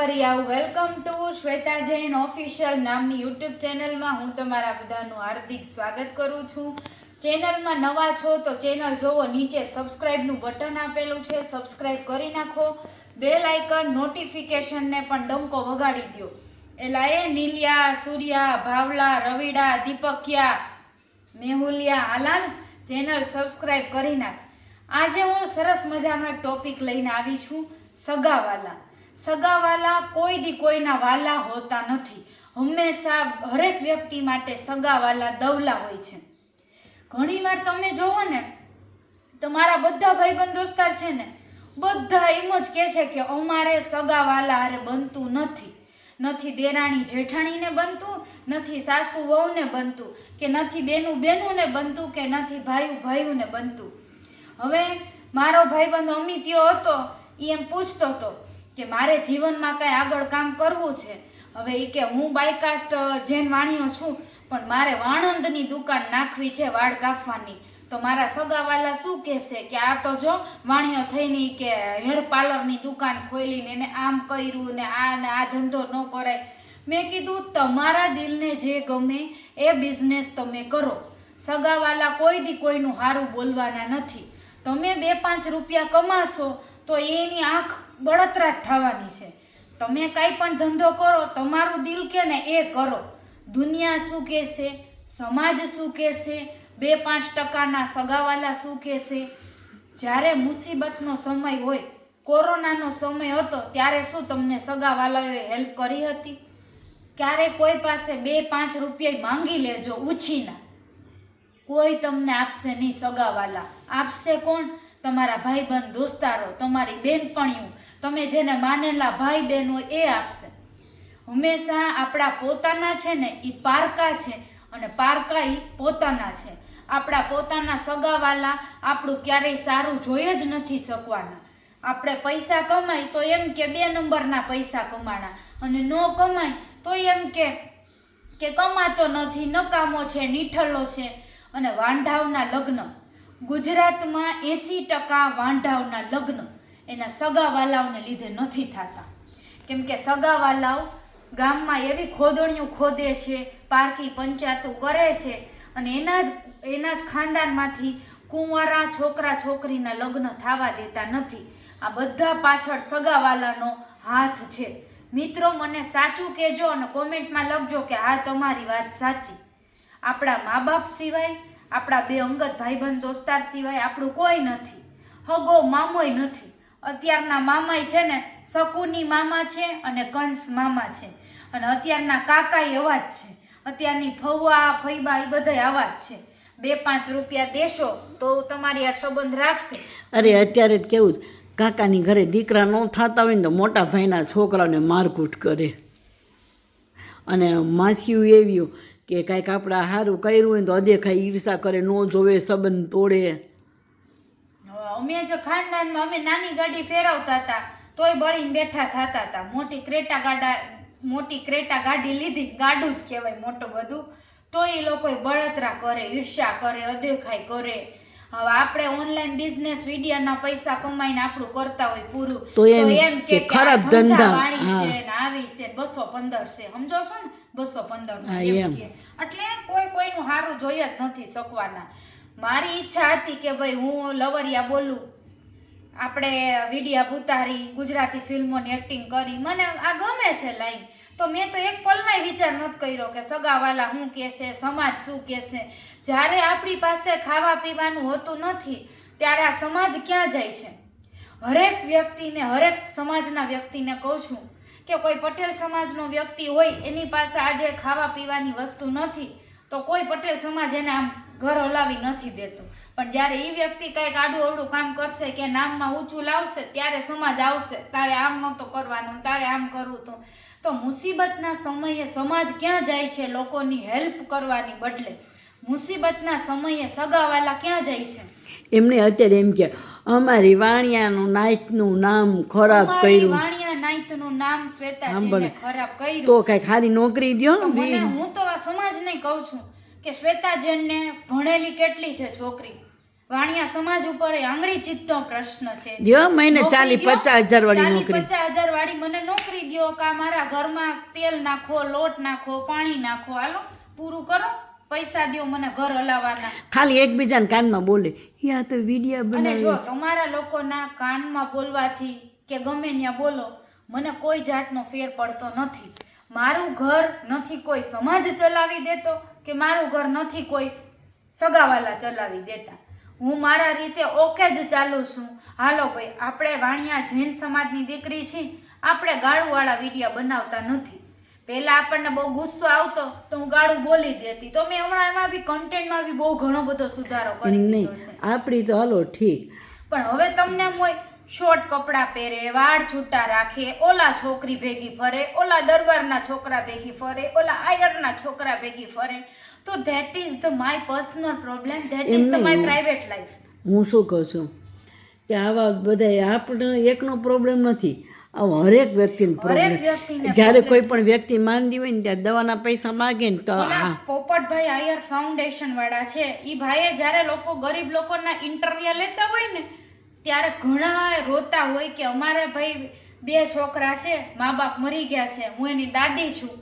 લવરિયાઓ welcome to Shweta Jain official નામની YouTube ચેનલમાં હું તમારા બધાનું હાર્દિક સ્વાગત કરું છું. ચેનલમાં નવા છો તો ચેનલ જોવો, નીચે સબસ્ક્રાઇબનું બટન આપેલું છે. સબસ્ક્રાઇબ કરી નાખો. બેલ આઇકન નોટિફિકેશનને પણ ડંકો વગાડી દો એલા એ નીલિયા, સૂર્યા, ભાવલા, રવિડા, દીપકિયા, મેહુલિયા હાલાલ ચેનલ સબસ્ક્રાઇબ કરી નાખ. આજે હું સરસ મજાનો એક ટોપિક લઈને આવી છું, સગાવાલા. સગાવાલા કોઈ દી કોઈના વાલા હોતા નથી. હંમેશા હરેક વ્યક્તિ માટે સગાવાલા દવલા હોય છે. ઘણીવાર તમે જોવો ને, તો મારા બધા ભાઈબંધ દોસ્તાર છે ને, બધા એમ જ કહે છે કે અમારે સગાવાલા અરે બનતું નથી. નથી દેરાણી જેઠાણીને બનતું, નથી સાસુ વહુને બનતું, કે નથી બેનું બેનુંને બનતું, કે નથી ભાઈ ભાઈને બનતું. હવે મારો ભાઈબંધ અમિત્યો હતો એ એમ પૂછતો હતો કે મારે જીવનમાં કંઈ આગળ કામ કરવું છે. હવે એ કે હું બાયકાસ્ટ જૈન વાણિયો છું, પણ મારે વાણંદની દુકાન નાખવી છે વાળ કાપવાની. તો મારા સગાવાલા શું કહેશે કે આ તો જો વાણિયો થઈને કે હેર પાર્લરની દુકાન ખોલીને એને આમ કર્યું ને આ ને આ ધંધો ન કરાય. મેં કીધું, તમારા દિલને જે ગમે એ બિઝનેસ તમે કરો. સગાવાલા કોઈ દી કોઈનું સારું બોલવાના નથી. તમે બે પાંચ રૂપિયા કમાશો તો એની આંખ બળતરા જ થવાની છે. તમે કાંઈ પણ ધંધો કરો, તમારું દિલ કે ને એ કરો. દુનિયા શું કહેશે? સમાજ શું કહેશે? બે પાંચ ટકાના સગાવાલા શું કહેશે? જ્યારે મુસીબતનો સમય હોય, કોરોનાનો સમય હતો, ત્યારે શું તમને સગાવાલાઓએ હેલ્પ કરી હતી? ક્યારે કોઈ પાસે બે પાંચ રૂપિયા માંગી લેજો, ઉછીના. કોઈ તમને આપશે નહીં સગાવાલા. આપશે કોણ? તમારા ભાઈબંધ, દોસ્તારો, તમારી બહેનપણીઓ તમે જેને માનેલા ભાઈ બહેનો એ આપશે. હંમેશા આપણા પોતાના છે ને એ પારકા છે અને પારકા એ પોતાના છે. આપણા પોતાના સગાવાલા આપણું ક્યારેય સારું જોઈ જ નથી શકવાના. આપણે પૈસા કમાય તો એમ કે બે નંબરના પૈસા કમાણા અને ન કમાય તો એમ કે કે કમાતો નથી, નકામો છે, નીઠલો છે અને વાંઢાવના લગ્ન. ગુજરાતમાં એંસી ટકા વાંઢાવના લગ્ન એના સગાવાલાઓને લીધે નથી થતા. કેમ કે સગાવાલાઓ ગામમાં એવી ખોદણીઓ ખોદે છે પારકી પંચાયતો કરે છે અને એના જ એના જ ખાનદાનમાંથી કુંવારા છોકરા છોકરીના લગ્ન થવા દેતા નથી. આ બધા પાછળ સગાવાલાનો હાથ છે. મિત્રો, મને સાચું કહેજો અને કોમેન્ટમાં લખજો કે હા તમારી વાત સાચી. આપણા મા બાપ સિવાય આપણા બે અંગત ભાઈબંધ દોસ્તાર સિવાય આપણું કોઈ નથી. હગો મામોય નથી. અત્યારના મામાય છે ને, શકુની મામા છે અને કંસ મામા છે. અને અત્યારના કાકાય એવા જ છે. અત્યારની ફૌવા, ફૈબા એ બધા આવા જ છે. બે પાંચ રૂપિયા દેશો તો તમારી આ સંબંધ રાખશે. અરે અત્યારે જ કેવું કાકાની ઘરે દીકરા ન થતા હોય ને તો મોટા ભાઈના છોકરાને મારકૂટ કરે. અને માસીઓ એવી કે કાંઈક આપણા સારું કર્યું હોય ને તો અદેખાઈ ઈર્ષા કરે, ન જોવે, સંબંધ તોડે. અમે જો ખાનદાનમાં અમે નાની ગાડી ફેરવતા હતા, તોય બળીને બેઠા થતા હતા. મોટી ક્રેટા ગાડા, મોટી ક્રેટા ગાડી લીધી, ગાડું જ કહેવાય મોટું બધું. તો એ લોકોય બળતરા કરે, ઈર્ષા કરે અદેખાઈ કરે. હવે આપણે ઓનલાઈન બિઝનેસ વિડિયાના પૈસા કમાઈને આપણું કરતા હોય પૂરું. તો એમ કે ખરાબ ધંધા, વાળી છે ને આવી છે બસો પંદર છે. સમજો છો ને? બસો પંદર એટલે કોઈ કોઈનું સારું જોઈ જ નથી શકવાના. મારી ઈચ્છા હતી કે ભાઈ હું લવરિયા બોલું. આપણે વિડિયા ઉતારી ગુજરાતી ફિલ્મોની એક્ટિંગ કરી. મને આ ગમે છે લાઈન તો મેં તો એક પલમાંય વિચાર નથી કર્યો કે સગાવાલા શું કહેશે સમાજ શું કહેશે જ્યારે આપણી પાસે ખાવા પીવાનું હોતું નથી, ત્યારે આ સમાજ ક્યાં જાય છે? હરેક વ્યક્તિને, હરેક સમાજના વ્યક્તિને કહું છું કે કોઈ પટેલ સમાજનો વ્યક્તિ હોય, એની પાસે આજે ખાવા પીવાની વસ્તુ નથી, તો કોઈ પટેલ સમાજ એને આમ ઘર હલાવી નથી દેતું. પણ જ્યારે એ વ્યક્તિ કંઈક આડું અવડું કામ કરશે કે નામમાં ઊંચું લાવશે, ત્યારે સમાજ આવશે. તારે આમ નહોતું કરવાનું, તારે આમ કરવું તો તો મુસીબતના સમયે સમાજ ક્યાં જાય છે? લોકોની હેલ્પ કરવાની બદલે. મુસીબતના સમયે સગાવાલા ક્યાં જાય છે? એમને અત્યારે એમ કે અમારી વાણિયાનું નાઈતનું નામ ખરાબ કર્યું. વાણિયા નાઈતનું નામ શ્વેતાજીને ખરાબ કર્યું. તો કઈ ખાલી નોકરી દો ને હું તો આ સમાજને કહું છું કે શ્વેતાજનને ભણેલી કેટલી છે છોકરી? વાણિયા સમાજ ઉપર આંગળી ચિત્તનો પ્રશ્ન છે. દ્યો મહિને ચાલી. પચાસ હજાર વાળી નોકરી. પચાસ હજાર વાળી મને નોકરી દ્યો કા મારા ઘરમાં તેલ નાખો લોટ નાખો પાણી નાખો. હાલો પૂરું કરો. પૈસા દ્યો મને ઘર હલાવવાના. ખાલી એકબીજાને કાનમાં બોલે. યા તો વિડિયા અને જો બનાવી તમારા લોકોના કાનમાં બોલવાથી કે ગમે ત્યાં બોલો મને કોઈ જાતનો ફેર પડતો નથી. મારું ઘર નથી કોઈ સમાજ ચલાવી દેતો કે મારું ઘર નથી કોઈ સગાવાલા ચલાવી દેતા. હું મારા રીતે ઓકે જ ચાલું છું. હાલો ભાઈ આપણે વાણિયા જૈન સમાજની દીકરી છીએ. આપણે ગાળુવાળા વિડીયા બનાવતા નથી. પહેલા આપણને બહુ ગુસ્સો આવતો તો હું ગાળું બોલી દેતી. તો મેં હમણાં એમાં બી કન્ટેન્ટમાં બી બહુ ઘણો બધો સુધારો કરી દીધો છે. આપણી તો હાલો ઠીક. પણ હવે તમને હોય શોર્ટ કપડાં પહેરે વાળ છૂટા રાખે ઓલા છોકરી ભેગી ફરે ઓલા દરબારના છોકરા ભેગી ફરે ઓલા આયરના છોકરા ભેગી ફરે તો that is the my personal problem that is the my private life હું શું કહું છું? કે આવા બધા આપણે એકનો પ્રોબ્લેમ નથી. આવો હરેક વ્યક્તિને પ્રોબ્લેમ જ્યારે કોઈ પણ વ્યક્તિ માંદી હોય ને ત્યારે દવાના પૈસા માગે ને તો આ પોપટભાઈ આયર ફાઉન્ડેશન વાળા છે. એ ભાઈએ જ્યારે લોકો ગરીબ લોકોના ઇન્ટરવ્યુ લેતા હોય ને ત્યારે ઘણા રોતા હોય કે અમારે ભાઈ બે છોકરા છે મા બાપ મરી ગયા છે હું એની દાદી છું.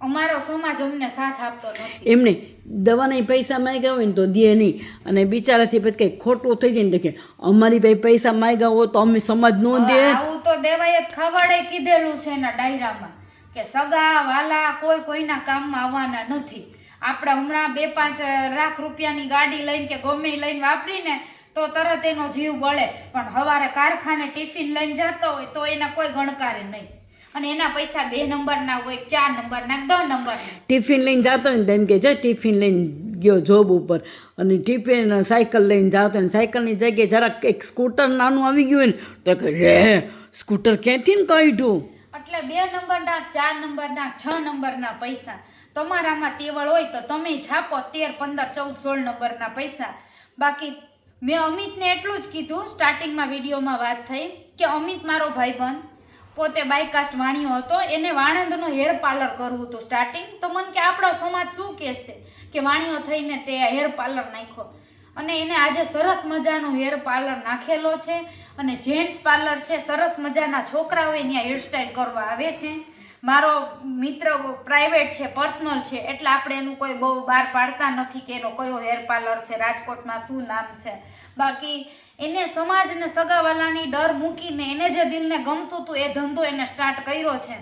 અમારો સમાજ અમને સાથ આપતો નથી. એમને દવાના પૈસા માગ્યા હોય ને તો દે નહીં. અને બિચારાથી પછી કંઈક ખોટું થઈ જાય ને દેખે કે અમારી પાસે પૈસા માગ્યા હોય તો અમે સમાજ નો દે. આવું તો દેવાય જ ખવાડે કીધેલું છે એના ડાયરામાં. કે સગા વાલા કોઈ કોઈના કામમાં આવવાના નથી. આપણે હમણાં બે પાંચ લાખ રૂપિયાની ગાડી લઈને કે ગમે લઈને વાપરીને તો તરત એનો જીવ બળે. પણ હવારે કારખાને ટિફિન લઈને જતો હોય તો એના કોઈ ગણકારે નહીં. અને એના પૈસા બે નંબરના હોય ચાર નંબરના દસ નંબર ટિફિન લઈને જતો હોય ને તેમ કે જો ટિફિન લઈને ગયો જોબ ઉપર. અને ટિફિન સાયકલ લઈને જતો હોય ને સાયકલની જગ્યાએ જરાક એક સ્કૂટર નાનું આવી ગયું ને તો કે લે સ્કૂટર ક્યાંથી ને કાઢ્યું? એટલે બે નંબરના ચાર નંબરના છ નંબરના પૈસા. તમારામાં તેવળ હોય તો તમે છાપો તેર પંદર ચૌદ સોળ નંબરના પૈસા. બાકી મેં અમિતને એટલું જ કીધું સ્ટાર્ટિંગમાં વિડીયોમાં વાત થઈ કે અમિત મારો ભાઈબંધ. પોતે બાયકાસ્ટ વાણિયો હતો, એને વાણંદનો હેર પાર્લર કરવું હતું સ્ટાર્ટિંગ તો મને કે આપણો સમાજ શું કહેશે કે વાણિયો થઈને તે હેર પાર્લર નાખ્યો? અને એને આજે સરસ મજાનો હેર પાર્લર નાખેલો છે અને જેન્ટ્સ પાર્લર છે, સરસ મજાના છોકરાઓ ત્યાં હેરસ્ટાઈલ કરવા આવે છે. મારો મિત્ર પ્રાઇવેટ છે પર્સનલ છે, એટલે આપણે એનું કોઈ બહુ બહાર પાડતા નથી કે એનો કયો હેર પાર્લર છે, રાજકોટમાં શું નામ છે. બાકી એને સમાજને સગાવાલાની ડર મૂકીને એને જે દિલને ગમતું હતું એ ધંધો એને સ્ટાર્ટ કર્યો છે.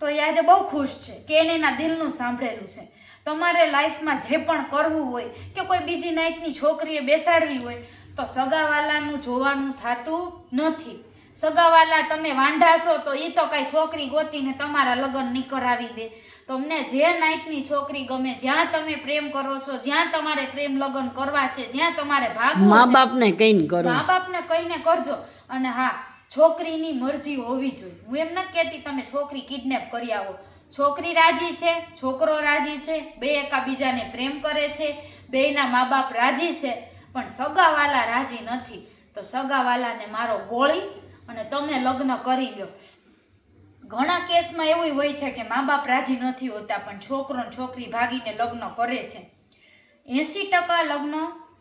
તો એ આજે બહુ ખુશ છે કે એને એના દિલનું સાંભળેલું છે. તમારે લાઈફમાં જે પણ કરવું હોય કે કોઈ બીજી નાઇટની છોકરીએ બેસાડવી હોય તો સગાવાલાનું જોવાનું થતું નથી. સગાવાલા તમે વાંઢા છો તો એ તો કાંઈ છોકરી ગોતીને તમારા લગ્ન નહીં કરાવી દે. તમને જે નાઇટની છોકરી ગમે જ્યાં તમે પ્રેમ કરો છો જ્યાં તમારે પ્રેમ લગ્ન કરવા છે જ્યાં તમારે ભાગ મા બાપને કહીને કરો. મા બાપને કહીને કરજો. અને હા છોકરીની મરજી હોવી જોઈએ. હું એમ નથી કહેતી તમે છોકરી કિડનેપ કરી આવો. છોકરી રાજી છે છોકરો રાજી છે બે એકાબીજાને પ્રેમ કરે છે બેયના મા બાપ રાજી છે પણ સગાવાલા રાજી નથી. તો સગાવાલાને મારો ગોળી અને તમે લગ્ન કરી લો ઘણા કેસમાં એવું હોય છે કે મા બાપ રાજી નથી હોતા, પણ છોકરો છોકરી ભાગીને લગ્ન કરે છે એંસી ટકા લગ્ન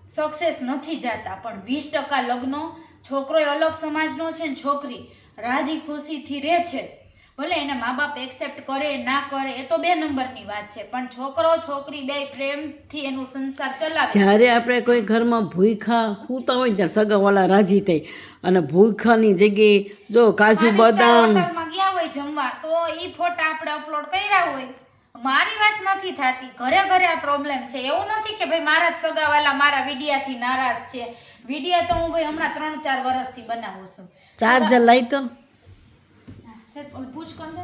સક્સેસ નથી જતા, પણ વીસ ટકા લગ્ન છોકરો અલગ સમાજનો છે ને છોકરી રાજી ખુશીથી રહે છે જ. ભલે એને મા બાપ એક્સેપ્ટ કરે ના કરે એ તો બે નંબરની વાત છે. પણ છોકરો છોકરી બે પ્રેમથી એનું સંસાર ચલાવે. જ્યારે આપણે કોઈ ઘરમાં ભૂખા સૂતા હોય ત્યારે સગાવાલા રાજી થાય અને ભૂખાની જગ્યાએ જો કાજુ બદામ ગયા હોય જમવા તો એ ફોટા આપણે અપલોડ કર્યા હોય. મારી વાત નથી થતી. ઘરે ઘરે આ પ્રોબ્લેમ છે. એવું નથી કે ભાઈ મારા જ સગાવાલા મારા વિડિયાથી નારાજ છે. વિડિયા તો હું ભાઈ હમણાં ત્રણ ચાર વર્ષથી બનાવું છું. ચાર્જર લાવી તો પૂછ ને.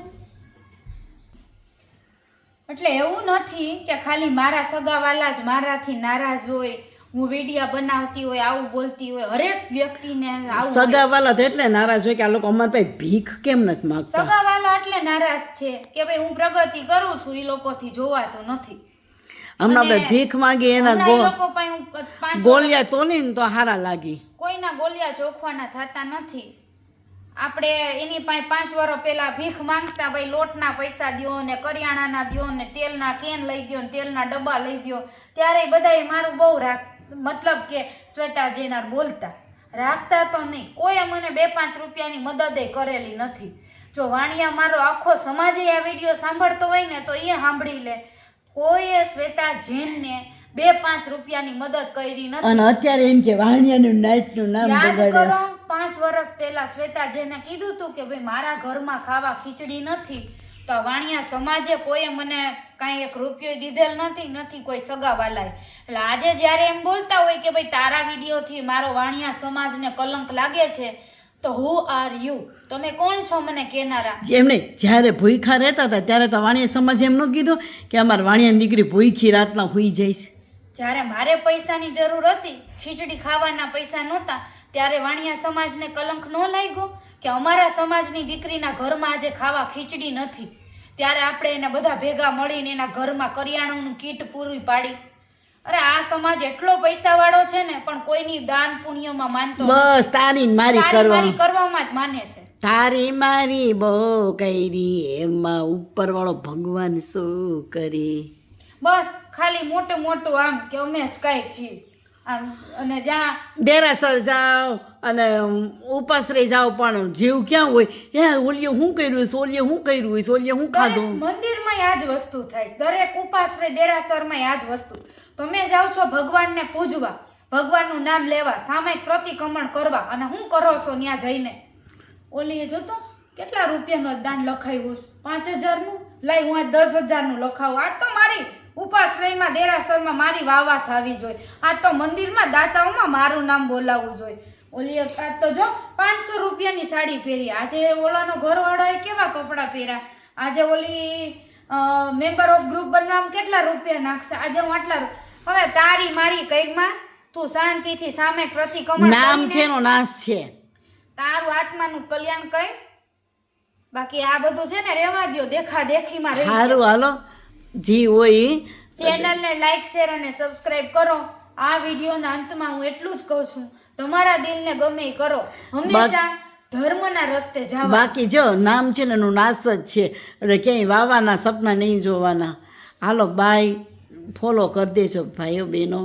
એટલે એવું નથી કે ખાલી મારા સગાવાલા જ મારાથી નારાજ હોય હું વિડિયા બનાવતી હોય આવું બોલતી હોય હરેક વ્યક્તિને આવું સગાવાલા એટલે નારાજ હોય કે આ લોકો અમારી પાસે ભીખ કેમ નથી માગતા? સગાવાલા એટલે નારાજ છે કે ભાઈ હું પ્રગતિ કરું છું એ લોકોથી જોવાતું નથી. હમણાં આપણે ભીખ માંગી એના હમણાં ઈ ગો લોકો પાસે પાંચ ગોલિયા તોલીને તો હારા લાગી. કોઈના ગોલિયા ચોખવાના થતા નથી. આપણે એની પાસે પાંચ વર્ષ પહેલા ભીખ માંગતા ભાઈ લોટના પૈસા દ્યો ને કરિયાણાના દ્યો ને તેલના કેન લઈ દ્યો ને તેલના ડબ્બા લઈ દ્યો. ત્યારે બધાએ મારું બહુ રાખ મતલબ કે શ્વેતા જેનાર બોલતા. રાખતા તો નહીં. કોઈએ મને બે પાંચ રૂપિયાની મદદે કરેલી નથી. જો વાણિયા મારો આખો સમાજે આ વીડિયો સાંભળતો હોય ને તો એ સાંભળી લે. કોઈએ શ્વેતા જૈનને બે પાંચ રૂપિયાની મદદ કરી નથી. અને અત્યારે એમ કે વાણિયાનું નાઈટનું નામ બગાડે કરો પાંચ વર્ષ પહેલા શ્વેતા જેને કીધું હતું કે ભાઈ મારા ઘરમાં ખાવા ખીચડી નથી. તો વાણિયા સમાજે કોઈએ મને કાંઈ એક રૂપિયો દીધેલ નથી નથી કોઈ સગાવાલાએ. એટલે આજે જ્યારે એમ બોલતા હોય કે ભાઈ તારા વિડીયોથી મારો વાણિયા સમાજને કલંક લાગે છે તો હુ આર યુ તમે કોણ છો મને કહેનારા? જેમણે જ્યારે ભૂખા રહેતા હતા ત્યારે તો વાણિયા સમાજ એમ ન કીધું કે અમારે વાણિયાની દીકરી ભૂખી રાતના હોઈ જઈશ. જ્યારે મારે પૈસાની જરૂર હતી ખીચડી ખાવાના પૈસા નહોતા ત્યારે વાણિયા સમાજને કલંક ન લાગ્યો કે અમારા સમાજની દીકરીના ઘરમાં આજે ખાવા ખીચડી નથી. ત્યારે આપણે એને બધા ભેગા મળીને એના ઘરમાં કરિયાણાનું કીટ પૂરી પાડી. અરે આ સમાજ એટલો પૈસા વાળો છે ને પણ કોઈની દાન પુણ્યમાં માનતો. બસ તારી મારી કરવાની. કરવામાં જ માને છે. તારી મારી બહુ કઈરી એમાં ઉપર વાળો ભગવાન શું કરે? બસ ખાલી મોટું મોટું આમ કે અમે જ કાંઈક છીએ. અને જ્યાં દેરાસર જાઓ અને ઉપાસ ઉપાસરે જાઓ પણ જીવ ક્યાં હોય? હે ઓલીએ શું કર્યું હોય ઓલીએ શું કર્યું હોય ઓલીએ શું ખાધું? મંદિરમાં આ જ વસ્તુ થાય. દરેક ઉપાશ્રય દેરાસરમાં આ જ વસ્તુ. તમે જાઓ છો ભગવાનને પૂજવા. ભગવાનનું નામ લેવા સામાયિક પ્રતિક્રમણ કરવા. અને શું કરો છો ત્યાં જઈને? ઓલીએ જોતો કેટલા રૂપિયાનું દાન લખાયું પાંચ હજારનું? લાઈ હું આ દસ હજારનું લખાવું. આ તો મારી ઉપાશ્રયમાં દેરાસરમાં મારી વાવા થવી જોઈએ આ તો મંદિરમાં દાતાઓમાં મારું નામ બોલાવવું જોઈએ ઓલી આ તો જો પાંચસો રૂપિયાની સાડી પહેરી. આજે ઓલાનો ઘરવાળાએ કેવા કપડાં પહેર્યા? આજે ઓલી મેમ્બર ઓફ ગ્રુપ બનવામાં કેટલા રૂપિયા નાખશે? આજે હું આટલા હવે તારી મારી કઈકમાં તું શાંતિથી સામે પ્રતિક્રમણ નામ છે એનો નાશ છે. તારું આત્માનું કલ્યાણ કઈ બાકી આ બધું છે ને રેવા દો દેખા દેખીમાં રહી સારું હાલો. જી હોય. ચેનલને લાઈક શેર અને સબસ્ક્રાઇબ કરો. આ વિડીયોના અંતમાં હું એટલું જ કહું છું તમારા દિલને ગમે એ કરો. હંમેશા ધર્મના રસ્તે જાઓ બાકી જો નામ છે ને એનું નાશ જ છે. એટલે ક્યાંય વાવાના સપના નહીં જોવાના. હાલો બાય ફોલો કરી દેજો ભાઈઓ બહેનો.